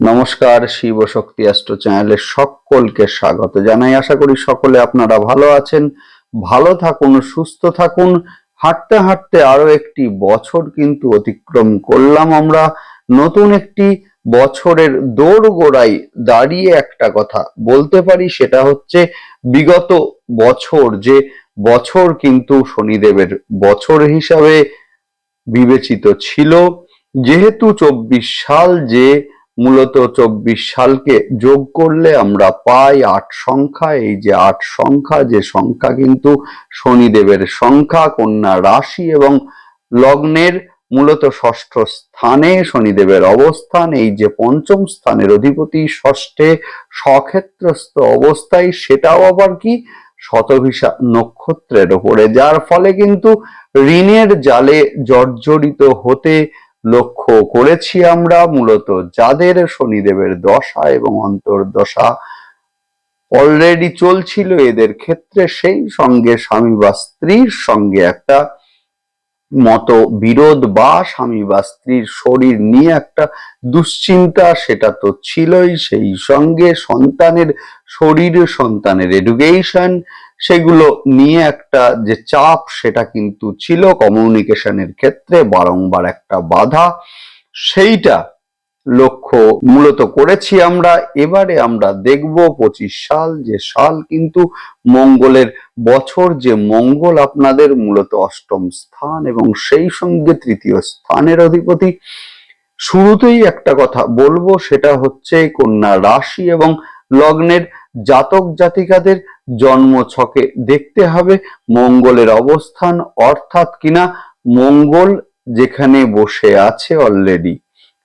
নমস্কার, শিব শক্তি অ্যাস্ট্রো চ্যানেলে সকলকে স্বাগত জানাই। আশা করি সকলে আপনারা ভালো আছেন, ভালো থাকুন, সুস্থ থাকুন। হাঁটতে হাঁটতে আরও একটি বছর কিন্তু অতিক্রম করলাম আমরা। নতুন একটি বছরের দৌড় গোড়ায় দাঁড়িয়ে একটা কথা বলতে পারি, সেটা হচ্ছে বিগত বছর, যে বছর কিন্তু শনিদেবের বছর হিসাবে বিবেচিত ছিল। যেহেতু চব্বিশ সাল যে মূলত চব্বিশ সালকে যোগ করলে আমরা পাই আট সংখ্যা। এই যে আট সংখ্যা, যে সংখ্যা কিন্তু শনিদেবের সংখ্যা, কন্যা রাশি এবং লগ্নের মূলত ষষ্ঠ স্থানে শনিদেবের অবস্থান। এই যে পঞ্চম স্থানের অধিপতি ষষ্ঠে সক্ষেত্রস্থ অবস্থায়, সেটাও আবার কি? শতভিসা নক্ষত্রের ওপরে। যার ফলে কিন্তু ঋণের জালে জর্জরিত হতে লক্ষ্য করেছি আমরা মূলত যাদের শনিদেবের দশা এবং অন্তর্দশা অলরেডি চলছিল এদের ক্ষেত্রে সেই সঙ্গে স্বামী বা স্ত্রীর সঙ্গে একটা মতো বিরোধ বা স্বামী বা স্ত্রীর শরীর নিয়ে একটা দুশ্চিন্তা, সেটা তো ছিলই। সেই সঙ্গে সন্তানের শরীর, সন্তানের এডুকেশন সেগুলো নিয়ে একটা যে চাপ, সেটা কিন্তু ছিল কমিউনিকেশনের ক্ষেত্রে বারংবার একটা বাধা। সেইটা লক্ষ্য মূলত করেছি আমরা। এবারে আমরা দেখব পঁচিশ সাল, যে সাল কিন্তু মঙ্গলের বছর, যে মঙ্গল আপনাদের মূলত অষ্টম স্থান এবং সেই সঙ্গে তৃতীয় স্থানের অধিপতি। শুরুতেই একটা কথা বলব, সেটা হচ্ছে কন্যা রাশি এবং লগ্নের জাতক জাতিকাদের জন্ম ছকে দেখতে হবে মঙ্গলের অবস্থান অর্থাৎ কিনা মঙ্গল যেখানে বসে আছে অলরেডি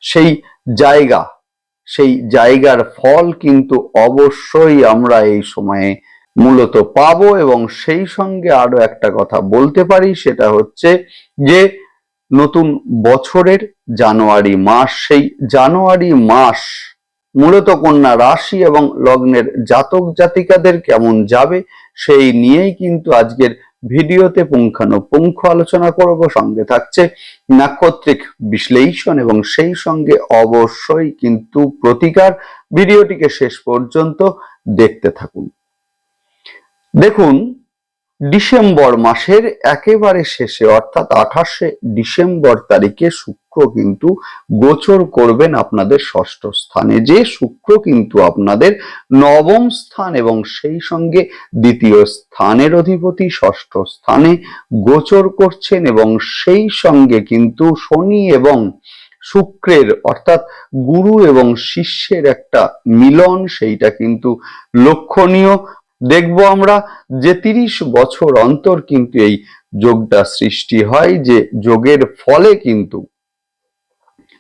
সেই জায়গা, সেই জায়গার ফল কিন্তু অবশ্যই আমরা এই সময়ে মূলত পাবো এবং সেই সঙ্গে আরও একটা কথা বলতে পারি, সেটা হচ্ছে যে নতুন বছরের জানুয়ারি মাস, সেই জানুয়ারি মাস মূলত কন্যা রাশি এবং লগ্নের জাতক জাতিকাদের কেমন যাবে সেই নিয়েই কিন্তু আজকের ভিডিওতে পুঙ্খানুপুঙ্খ আলোচনা করব। সঙ্গে থাকছে নাক্ষত্রিক বিশ্লেষণ এবং সেই সঙ্গে অবশ্যই কিন্তু প্রতিকার। ভিডিওটিকে শেষ পর্যন্ত দেখতে থাকুন। দেখুন ডিসেম্বর মাসের একেবারে শেষে, অর্থাৎ আঠাশে ডিসেম্বর তারিখে শুক্র কিন্তু গোচর করবেন আপনাদের ষষ্ঠ স্থানে। যে শুক্র কিন্তু আপনাদের নবম স্থান এবং সেই সঙ্গে দ্বিতীয় স্থানের অধিপতি ষষ্ঠ স্থানে গোচর করছেন এবং সেই সঙ্গে কিন্তু শনি এবং শুক্রের, অর্থাৎ গুরু এবং শিষ্যের একটা মিলন, সেইটা কিন্তু লক্ষণীয়। দেখব আমরা যে তিরিশ বছর অন্তর কিন্তু এই যোগটা সৃষ্টি হয়, যে যোগের ফলে কিন্তু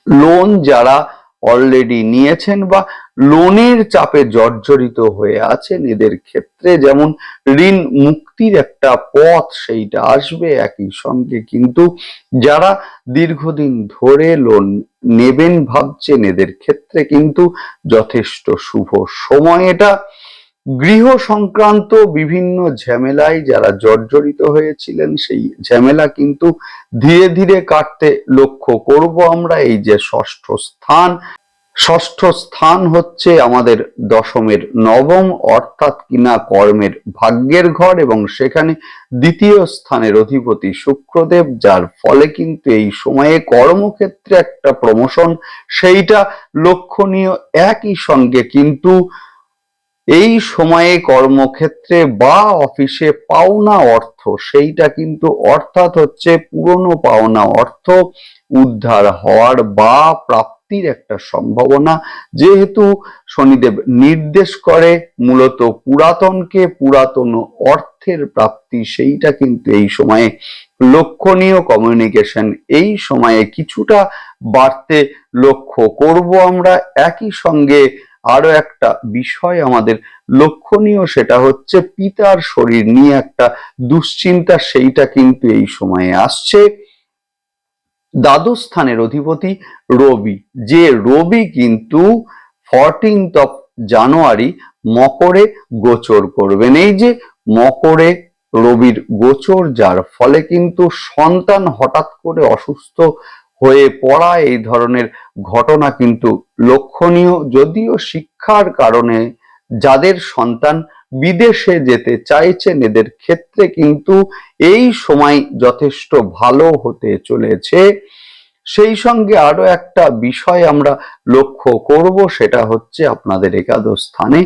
লোন যারা অলরেডি নিয়েছেন বা লোনের চাপে জর্জরিত হয়ে আছেন, এদের ক্ষেত্রে যেমন ঋণ মুক্তির একটা পথ সেইটা আসবে, একই সঙ্গে কিন্তু যারা দীর্ঘদিন ধরে লোন নেবেন ভাবছেন, এদের ক্ষেত্রে কিন্তু যথেষ্ট শুভ সময় এটা। গৃহ সংক্রান্ত বিভিন্ন ঝামেলায় যারা জর্জরিত হয়েছিলেন, সেই ঝামেলা কিন্তু ধীরে ধীরে কাটতে লক্ষ্য করব আমরা। এই যে ষষ্ঠ স্থান ষষ্ঠ স্থান হচ্ছে আমাদের দশমের নবম, অর্থাৎ কিনা কর্মের ভাগ্যের ঘর, এবং সেখানে দ্বিতীয় স্থানের অধিপতি শুক্রদেব, যার ফলে কিন্তু এই সময়ে কর্মক্ষেত্রে একটা প্রমোশন সেইটা লক্ষণীয় একই সঙ্গে কিন্তু এই সময়ে কর্মক্ষেত্রে বা অফিসে পাওনা অর্থ, সেইটা কিন্তু অর্থাৎ হচ্ছে পুরনো পাওনা অর্থ উদ্ধার হওয়ার বা প্রাপ্তির একটা সম্ভাবনা। যেহেতু শনিদেব নির্দেশ করে মূলত পুরাতনকে পুরাতন অর্থের প্রাপ্তি, সেইটা কিন্তু এই সময়ে লক্ষণীয় কমিউনিকেশন এই সময়ে কিছুটা বাড়তে লক্ষ্য করব আমরা। একই সঙ্গে আরও একটা বিষয় আমাদের লক্ষণীয় সেটা হচ্ছে পিতার শরীর নিয়ে একটা দুশ্চিন্তা সেইটা কিন্তু এই সময়ে আসছে। দ্বাদশ স্থানের অধিপতি রবি, যে রবি কিন্তু ফরটিন্থ অফ জানুয়ারি মকরে গোচর করবেন। এই যে মকরে রবির গোচর, যার ফলে কিন্তু সন্তান হঠাৎ করে অসুস্থ হয়ে পড়া এই ধরনের ঘটনা কিন্তু লক্ষণীয়। যদিও শিক্ষার কারণে যাদের সন্তান বিদেশে যেতে চাইছেন, এদের ক্ষেত্রে কিন্তু এই সময় যথেষ্ট ভালো হতে চলেছে। সেই সঙ্গে আরও একটা বিষয় আমরা লক্ষ্য করব, সেটা হচ্ছে আপনাদের একাদশ স্থানে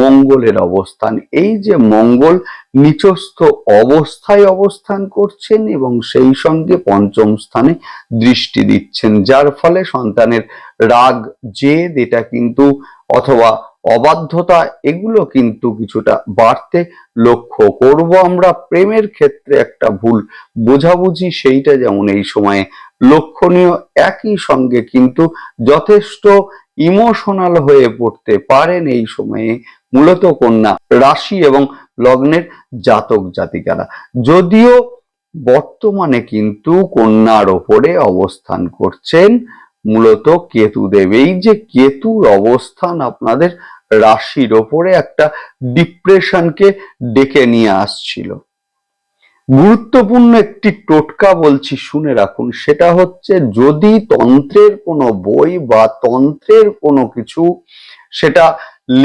মঙ্গলের অবস্থান। এই যে মঙ্গল নিচস্থ অবস্থায় অবস্থান করছেন এবং সেই সঙ্গে পঞ্চম স্থানে দৃষ্টি দিচ্ছেন, যার ফলে সন্তানের রাগ, জেদ, এটা কিন্তু অথবা অবাধ্যতা, এগুলো কিন্তু কিছুটা বাড়তে লক্ষ্য করব। আমরা প্রেমের ক্ষেত্রে একটা ভুল বোঝাবুঝি, সেইটা যেমন এই সময়ে লক্ষণীয় একই সঙ্গে কিন্তু যথেষ্ট ইমোশনাল হয়ে পড়তে পারেন এই সময়ে মূলত কন্যা রাশি এবং লগ্নের জাতক জাতিকারা। যদিও বর্তমানে কিন্তু কন্যার ওপরে অবস্থান করছেন মূলত কেতুদেব। এই যে কেতুর অবস্থান আপনাদের রাশির ওপরে একটা ডিপ্রেশনকে ডেকে নিয়ে আসছিল। গুরুত্বপূর্ণ একটি টোটকা বলছি, শুনে রাখুন। সেটা হচ্ছে, যদি তন্ত্রের কোনো বই বা তন্ত্রের কোনো কিছু সেটা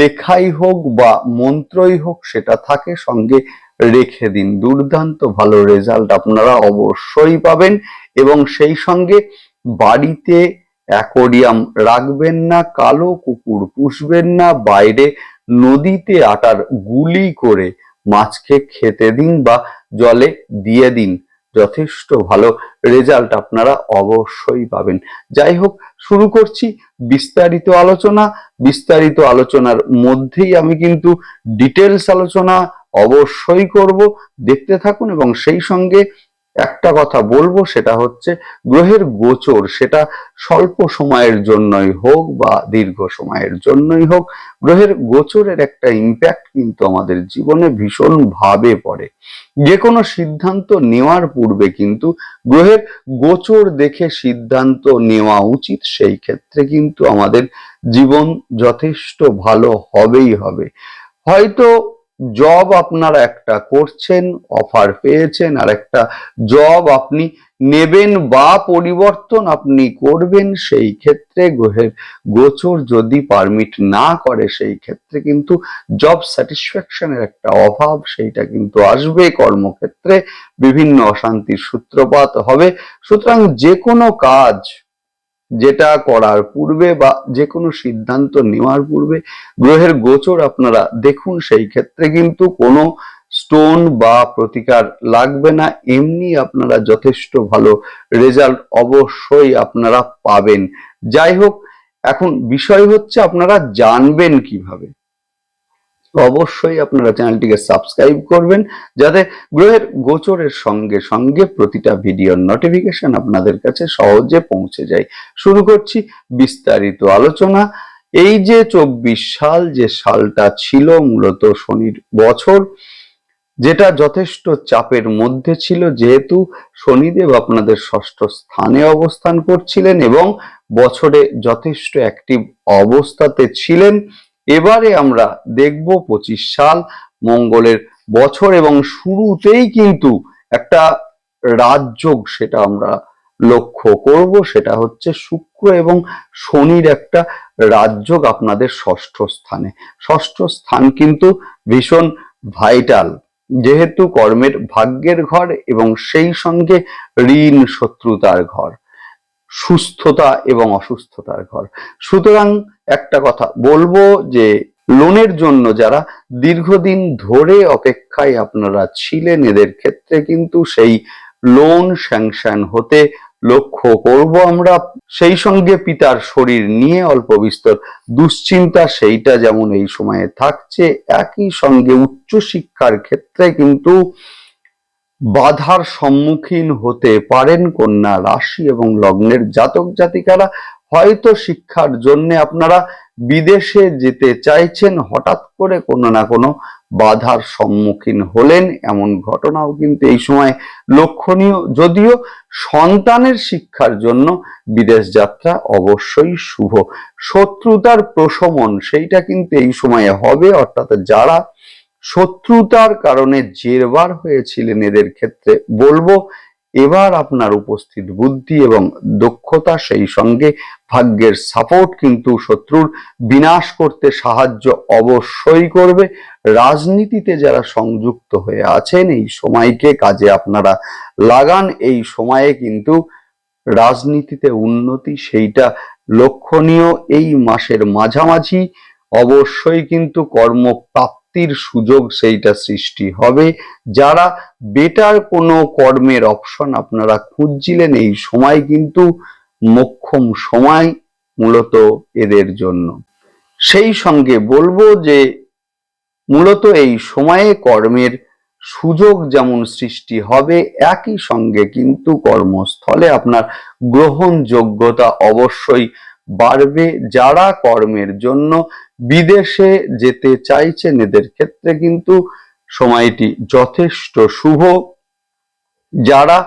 লেখাই হোক বা মন্ত্রই হোক, সেটা থাকে, সঙ্গে রেখে দিন। দুর্দান্ত ভালো রেজাল্ট আপনারা অবশ্যই পাবেন এবং সেই সঙ্গে বাড়িতে অ্যাকোরিয়াম রাখবেন না, কালো কুকুর পুষবেন না, বাইরে নদীতে আটার গুলি করে মাছকে খেতে দিন বা জলে দিয়ে দিন। যথেষ্ট ভালো রেজাল্ট আপনারা অবশ্যই পাবেন। যাই হোক, শুরু করছি বিস্তারিত আলোচনা। বিস্তারিত আলোচনার মধ্যেই আমি কিন্তু ডিটেলস আলোচনা অবশ্যই করব। দেখতে থাকুন এবং সেই সঙ্গে একটা কথা বলব, সেটা হচ্ছে গ্রহের গোচর, সেটা স্বল্প সময়ের জন্যই হোক বা দীর্ঘ সময়ের জন্যই হোক, গ্রহের গোচরের একটা ইম্প্যাক্ট কিন্তু আমাদের জীবনে ভীষণ ভাবে পড়ে। যে কোনো সিদ্ধান্ত নেওয়ার পূর্বে কিন্তু গ্রহের গোচর দেখে সিদ্ধান্ত নেওয়া উচিত, সেই ক্ষেত্রে কিন্তু আমাদের জীবন যথেষ্ট ভালো হবেই হবে। হয়তো জব আপনারা একটা করছেন অফার পেয়েছেন, আর একটা জব আপনি নেবেন বা পরিবর্তন আপনি করবেন, সেই ক্ষেত্রে গ্রহের গোচর যদি পারমিট না করে, সেই ক্ষেত্রে কিন্তু জব স্যাটিসফ্যাকশনের একটা অভাব, সেইটা কিন্তু আসবে কর্মক্ষেত্রে। বিভিন্ন অশান্তির সূত্রপাত হবে। সুতরাং যে কোনো কাজ যেটা করার পূর্বে বা যে কোনো সিদ্ধান্ত নেওয়ার পূর্বে গ্রহের গোচর আপনারা দেখুন সেই ক্ষেত্রে কিন্তু কোনো স্টোন বা প্রতিকার লাগবে না। এমনি আপনারা যথেষ্ট ভালো রেজাল্ট অবশ্যই আপনারা পাবেন। যাই হোক, এখন বিষয় হচ্ছে আপনারা জানবেন কীভাবে। অবশ্যই আপনারা চ্যানেলটিকে সাবস্ক্রাইব করবেন যাতে গ্রহের গোচরের সঙ্গে সঙ্গে প্রতিটা ভিডিওর নোটিফিকেশন আপনাদের কাছে সহজে পৌঁছে যায়। শুরু করছি বিস্তারিত আলোচনা। এই যে চব্বিশ সাল যে সালটা ছিল মূলত শনির বছর, যেটা যথেষ্ট চাপের মধ্যে ছিল যেহেতু শনিদেব আপনাদের ষষ্ঠ স্থানে অবস্থান করছিলেন এবং বছরে যথেষ্ট অ্যাক্টিভ অবস্থাতে ছিলেন। এবারে আমরা দেখব পঁচিশ সাল, মঙ্গলের বছর এবং শুরুতেই কিন্তু একটা রাজযোগ সেটা আমরা লক্ষ্য করব, সেটা হচ্ছে শুক্র এবং শনির একটা রাজযোগ আপনাদের ষষ্ঠ স্থানে। ষষ্ঠ স্থান কিন্তু ভীষণ ভাইটাল যেহেতু কর্মের ভাগ্যের ঘর এবং সেই সঙ্গে ঋণ শত্রুতার ঘর, সুস্থতা এবং অসুস্থতার ঘর। সুতরাং একটা কথা, বলব যে লোনের জন্য যারা দীর্ঘদিন ধরে অপেক্ষায় আপনারা ছিলেন, এদের ক্ষেত্রে কিন্তু সেই লোন স্যাংশন হতে লক্ষ্য করব আমরা। সেই সঙ্গে পিতার শরীর নিয়ে অল্প বিস্তর দুশ্চিন্তা, সেইটা যেমন এই সময়ে থাকছে, একই সঙ্গে উচ্চ শিক্ষার ক্ষেত্রে কিন্তু বাধার সম্মুখীন হতে পারেন কন্যা রাশি এবং লগ্নের জাতক জাতিকারা। হয়তো শিক্ষার জন্য আপনারা বিদেশে যেতে চাইছেন, হঠাৎ করে কোনো না কোনো বাধার সম্মুখীন হলেন এমন ঘটনাও কিন্তু এই সময় লক্ষণীয়। যদিও সন্তানের শিক্ষার জন্য বিদেশ যাত্রা অবশ্যই শুভ। শত্রুতার প্রশমন সেইটা কিন্তু এই সময়ে হবে, অর্থাৎ যারা শত্রুতার কারণে জেরবার হয়েছিলেন এদের ক্ষেত্রে বলব এবার আপনার উপস্থিত বুদ্ধি এবং দক্ষতা সেই সঙ্গে ভাগ্যের সাপোর্ট কিন্তু শত্রুর বিনাশ করতে সাহায্য অবশ্যই করবে। রাজনীতিতে যারা সংযুক্ত হয়ে আছেন, এই সময়কে কাজে আপনারা লাগান। এই সময়ে কিন্তু রাজনীতিতে উন্নতি সেইটা লক্ষণীয়। এই মাসের মাঝামাঝি অবশ্যই কিন্তু কর্মপ্রাপ্তির সুযোগ সেইটা সৃষ্টি হবে। যারা বেটার কোনো কর্মের অপশন আপনারা খুঁজছিলেন, এই সময় কিন্তু মোক্ষম সময় মূলত এদের জন্য। সেই সঙ্গে বলব যে, মূলত এই সময়ে কর্মের সুযোগ যেমন সৃষ্টি হবে, একই সঙ্গে কিন্তু কর্মস্থলে আপনার গ্রহণযোগ্যতা অবশ্যই বাড়বে। যারা কর্মের জন্য বিদেশে যেতে চাইছেন এদের ক্ষেত্রে কিন্তু সময়টি যথেষ্ট শুভ। যারা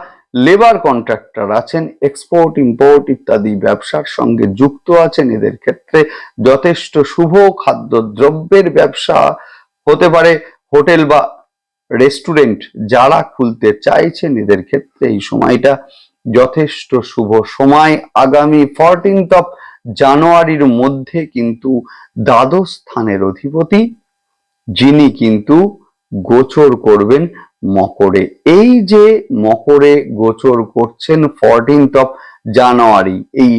লেবার কন্ট্রাক্টর আছেন, এক্সপোর্ট, ইম্পোর্ট ইত্যাদি ব্যবসার সঙ্গে যুক্ত আছেন, এদের ক্ষেত্রে যথেষ্ট শুভ খাদ্য দ্রব্যের ব্যবসা হতে পারে। হোটেল বা রেস্টুরেন্ট যারা খুলতে চাইছেন, এদের ক্ষেত্রে এই সময়টা যথেষ্ট শুভ। সময় আগামী ফরটিন্থ অফ জানুয়ারির মধ্যে কিন্তু দ্বাদশ স্থানের অধিপতি, যিনি কিন্তু গোচর করবেন মকরে। এই যে মকরে গোচর করছেন ফরটিন্থ অফ জানুয়ারি এই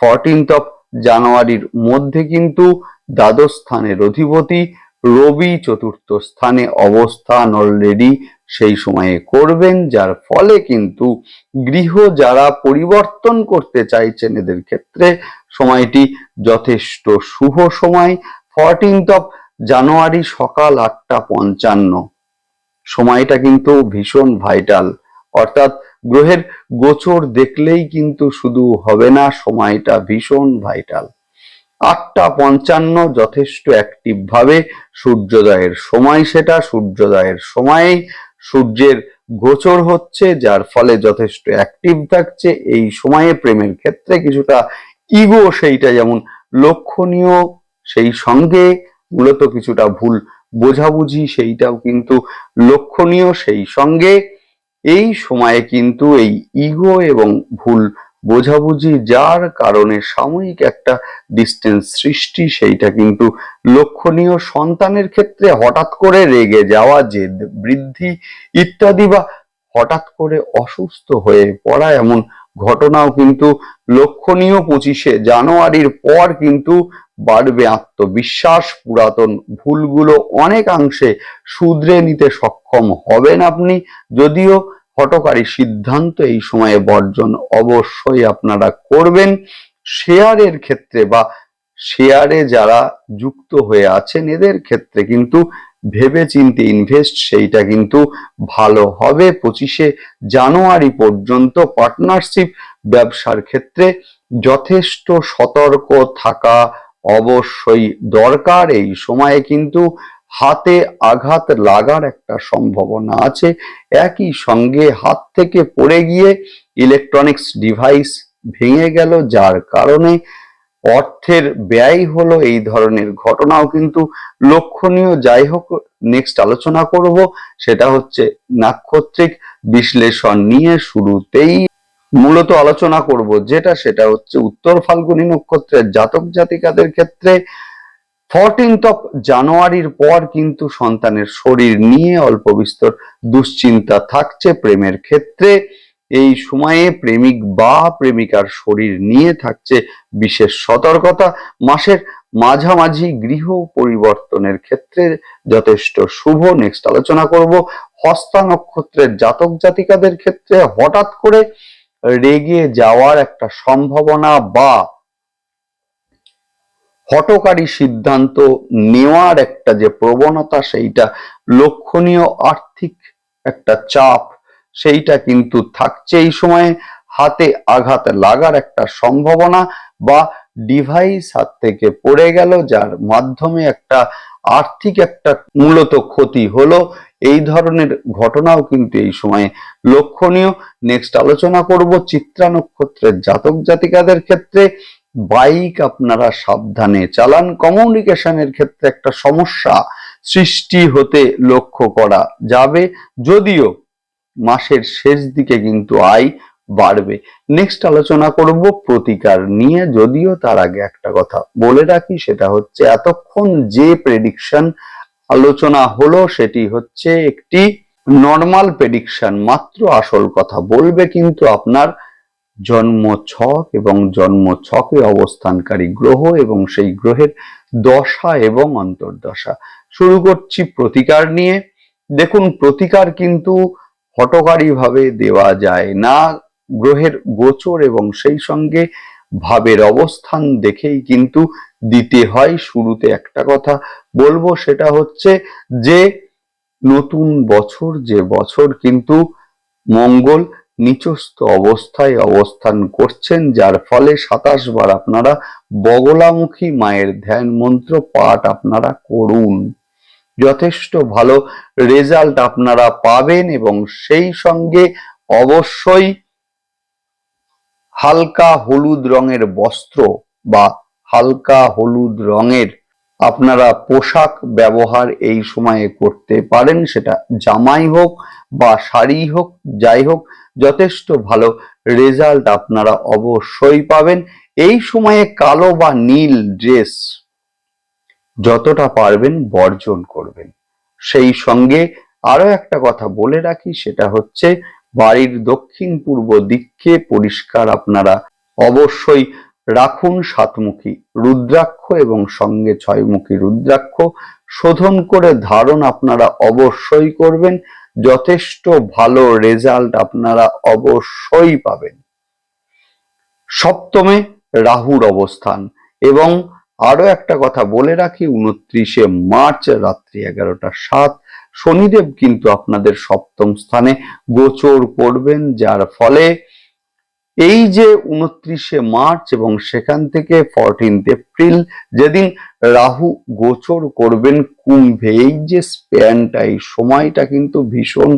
ফরটিন্থ অফ জানুয়ারির মধ্যে কিন্তু দ্বাদশ স্থানের অধিপতি রবি চতুর্থ স্থানে অবস্থান অলরেডি সেই সময়ে করবেন, যার ফলে কিন্তু গৃহ যারা পরিবর্তন করতে চাইছেন এদের ক্ষেত্রে সময়টি যথেষ্ট শুভ সময়। ফরটিন্থ অফ জানুয়ারি সকাল আটটা পঞ্চান্ন। সময়টা কিন্তু ভীষণ ভাইটাল অর্থাৎ গ্রহের গোচর দেখলেই কিন্তু শুধু হবে না, সময়টা ভীষণ ভাইটাল আটটা পঞ্চান্ন যথেষ্ট অ্যাক্টিভ ভাবে। সূর্যোদয়ের সময় সেটা, সূর্যোদয়ের সময়েই সূর্যের গোচর হচ্ছে, যার ফলে যথেষ্ট অ্যাক্টিভ থাকছে। এই সময়ে প্রেমের ক্ষেত্রে কিছুটা ইগো সেইটা যেমন লক্ষণীয়, সেই সঙ্গে মূলত কিছুটা ভুল বোঝাবুঝি সেইটাও কিন্তু লক্ষণীয়। সেই সঙ্গে এই সময়ে কিন্তু এই ইগো এবং ভুল বোঝাবুঝি, যার কারণে সাময়িক একটা ডিস্টেন্স সৃষ্টি, সেইটা কিন্তু লক্ষণীয় সন্তানের ক্ষেত্রে হঠাৎ করে রেগে যাওয়া, জেদ বৃদ্ধি ইত্যাদি বা হঠাৎ করে অসুস্থ হয়ে পড়া এমন ঘটনাও কিন্তু লক্ষণীয় পঁচিশে জানুয়ারির পর কিন্তু বাড়বে আত্মবিশ্বাস। পুরাতন ভুলগুলো অনেকাংশে শুধরে নিতে সক্ষম হবেন আপনি। যদিও হটকারী সিদ্ধান্ত এই সময়ে বর্জন অবশ্যই আপনারা করবেন। শেয়ারের ক্ষেত্রে বা শেয়ারে যারা যুক্ত হয়ে আছেন, এদের ক্ষেত্রে কিন্তু ভেবে চিন্তে ইনভেস্ট সেইটা কিন্তু ভালো হবে। পঁচিশে জানুয়ারি পর্যন্ত পার্টনারশিপ ব্যবসার ক্ষেত্রে যথেষ্ট সতর্ক থাকা অবশ্যই দরকার। এই সময়ে কিন্তু হাতে আঘাত লাগার একটা সম্ভাবনা আছে। একই সঙ্গে হাত থেকে পড়ে গিয়ে ইলেকট্রনিক্স ডিভাইস ভেঙে গেল, যার কারণে অর্থের ব্যয় হলো এই ধরনের ঘটনাও কিন্তু লক্ষণীয়। যাই হোক নেক্সট আলোচনা করব, সেটা হচ্ছে নাক্ষত্রিক বিশ্লেষণ নিয়ে শুরুতেই মূলত আলোচনা করব, যেটা সেটা হচ্ছে উত্তর ফাল্গুনী নক্ষত্রের জাতক জাতিকাদের ক্ষেত্রে ফোরটিন্থ অফ জানুয়ারির পর কিন্তু সন্তানের শরীর নিয়ে অল্প বিস্তর দুশ্চিন্তা থাকছে প্রেমের ক্ষেত্রে। এই সময়ে প্রেমিক বা প্রেমিকার শরীর নিয়ে থাকছে বিশেষ সতর্কতা। মাসের মাঝামাঝি গৃহ পরিবর্তনের ক্ষেত্রে যথেষ্ট শুভ। নেক্সট আলোচনা করব হস্তা নক্ষত্রের জাতক জাতিকাদের ক্ষেত্রে। হঠাৎ করে রেগে যাওয়ার একটা সম্ভাবনা বা হটকারী সিদ্ধান্ত নেওয়ার একটা যে প্রবণতা, সেইটা লক্ষণীয় আর্থিক একটা চাপ, সেইটা কিন্তু থাকছে এই সময়ে। হাতে আঘাত লাগার একটা সম্ভাবনা বা ডিভাইস হাত থেকে পড়ে গেল, যার মাধ্যমে একটা আর্থিক একটা মূলত ক্ষতি হলো। এই ধরনের ঘটনাও কিন্তু এই সময়ে লক্ষণীয়। নেক্সট আলোচনা করব চিত্রা নক্ষত্রের জাতক জাতিকাদের ক্ষেত্রে। বাইক আপনারা সাবধানে চালান। কমিউনিকেশনের ক্ষেত্রে একটা সমস্যা সৃষ্টি হতে লক্ষ্য করা যাবে। যদিও মাসের শেষ দিকে কিন্তু আয় বাড়বে। নেক্সট আলোচনা করব প্রতিকার নিয়ে। যদিও তার আগে একটা কথা বলে রাখি, সেটা হচ্ছে এতক্ষণ যে প্রেডিকশন আলোচনা হলো, সেটি হচ্ছে একটি নর্মাল প্রেডিকশন মাত্র আসল কথা বলবে কিন্তু আপনার জন্ম ছক এবং জন্ম ছকে অবস্থানকারী গ্রহ এবং সেই গ্রহের দশা এবং অন্তর্দশা। শুরু করছি প্রতিকার নিয়ে। দেখুন, প্রতিকার কিন্তু হটকারী ভাবে দেওয়া যায় না। গ্রহের গোচর এবং সেই সঙ্গে ভাবের অবস্থান দেখেই কিন্তু দিতে হয়। শুরুতে একটা কথা বলব, সেটা হচ্ছে যে, নতুন বছর, যে বছর কিন্তু মঙ্গল নিচস্থ অবস্থায় অবস্থান করছেন, যার ফলে সাতাশ বার আপনারা বগলামুখী মায়ের ধ্যান মন্ত্র পাঠ আপনারা করুন। যথেষ্ট ভালো রেজাল্ট আপনারা পাবেন এবং সেই সঙ্গে অবশ্যই হালকা হলুদ রঙের বস্ত্র বা হালকা হলুদ রঙের আপনারা পোশাক ব্যবহার এই সময়ে করতে পারেন, সেটা জামাই হোক বা শাড়ি হোক, যাই হোক, যথেষ্ট ভালো রেজাল্ট আপনারা অবশ্যই পাবেন। এই সময়ে কালো বা নীল ড্রেস যতটা পারবেন বর্জন করবেন। সেই সঙ্গে আরও একটা কথা বলে রাখি, সেটা হচ্ছে বাড়ির দক্ষিণ পূর্ব দিককে পরিষ্কার আপনারা অবশ্যই রাখুন সাতমুখী রুদ্রাক্ষ এবং সঙ্গে ছয়মুখী রুদ্রাক্ষ। শোধন করে ধারণ আপনারা অবশ্যই করবেন। যথেষ্ট ভালো রেজাল্ট আপনারা অবশ্যই পাবেন। সপ্তমে রাহুর অবস্থান এবং আরও একটা কথা বলে রাখি, উনত্রিশে মার্চ রাত্রি এগারোটা সাত, শনিদেব কিন্তু আপনাদের সপ্তম স্থানে গোচর করবেন, যার ফলে এই যে উনত্রিশে মার্চ এবং সেখান থেকে ফরটিন্থ এপ্রিল যেদিন রাহু গোচর করবেন কুম্ভে, এই যে স্প্যানটা এই সময়টা কিন্তু ভীষণ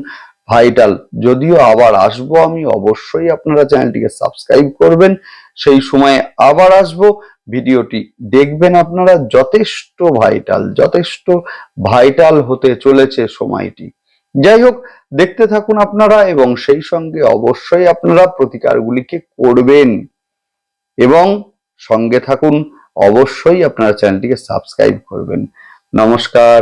ভাইটাল যদিও আবার আসব আমি, অবশ্যই আপনারা চ্যানেলটিকে সাবস্ক্রাইব করবেন। সেই সময়ে আবার আসব। ভিডিওটি দেখবেন আপনারা, যথেষ্ট ভাইটাল যথেষ্ট ভাইটাল হতে চলেছে সময়টি। যাই হোক, দেখতে থাকুন আপনারা এবং সেই সঙ্গে অবশ্যই আপনারা প্রতিকারগুলিকে করবেন। এবং সঙ্গে থাকুন, অবশ্যই আপনারা চ্যানেলটিকে সাবস্ক্রাইব করবেন। নমস্কার।